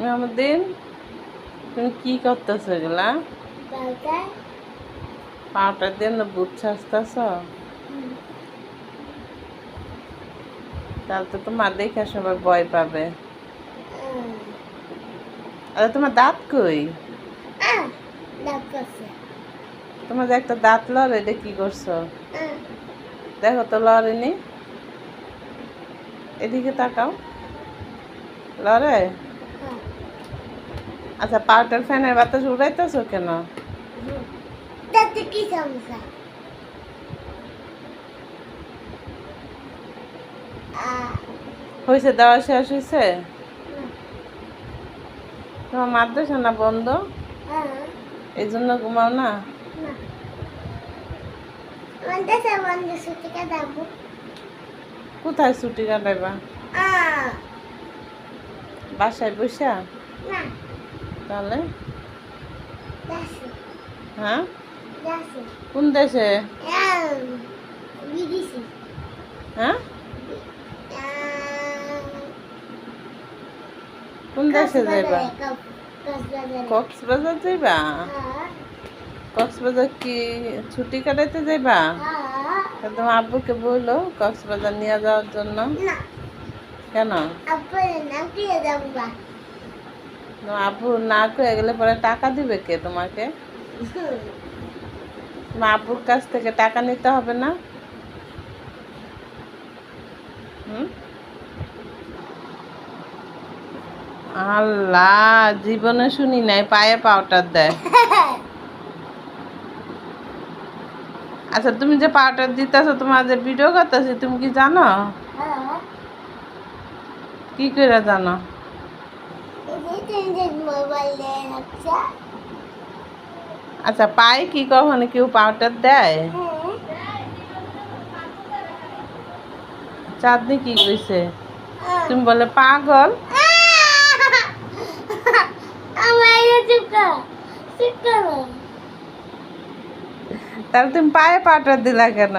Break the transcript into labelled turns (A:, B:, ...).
A: মেহমুদ্দিন তুমি কি করতেছো এগুলা? পাউডার দিয়ে না বুট ছাড়তেছ তাহলে তো তোমার দেখে সবাই ভয় পাবে। আরে তোমার দাঁত কই? তোমার যে একটা দাঁত লড়ে এটা কি করছ? দেখো তো লড়েনি। এদিকে তাকাও। লড়ে? আচ্ছা পাউডার ফ্যানের বাতাস উড়াইতেছো কেন?
B: তাতে কি সমস্যা?
A: হয়েছে দেওয়া শেষ হয়েছে তোমার মাদ্রাসা না বন্ধ?
B: হ্যাঁ।
A: এই জন্য ঘুমাও না? কোথায় ছুটি কাটাইবা? বাসায় বসা
B: না।
A: তাহলে? হ্যাঁ? কোন দেশে? হ্যাঁ? কোন দেশে যাইবা?
B: কক্সবাজার।
A: যাইবা?
B: হ্যাঁ।
A: কক্সবাজার কি ছুটি কাটাইতে যাইবা?
B: হ্যাঁ।
A: তোমার আব্বুকে বলল কক্সবাজার নিয়ে যাওয়ার জন্য। কেন? আব্বু না করে গেলে পরে টাকা দিবে কে তোমাকে? তোমার আব্বুর কাছ থেকে টাকা নিতে হবে না? আল্লাহ জীবনে শুনি নাই পায়ে পাউডার দেয় আচ্ছা তুমি যে পাউডার দিতেছো তোমার যে ভিডিও করতেছি তুমি কি জানো?
B: হ্যাঁ।
A: কি করে জানো
B: এই যে তুমি মোবাইলে রাখছো
A: আচ্ছা পায়ে কি কখনো কেউ পাউডার দেয়? চাঁদনি কি কইছে? তুমি বলে পাগল? তাহলে তুমি পায়ে পাউডার দিলা কেন?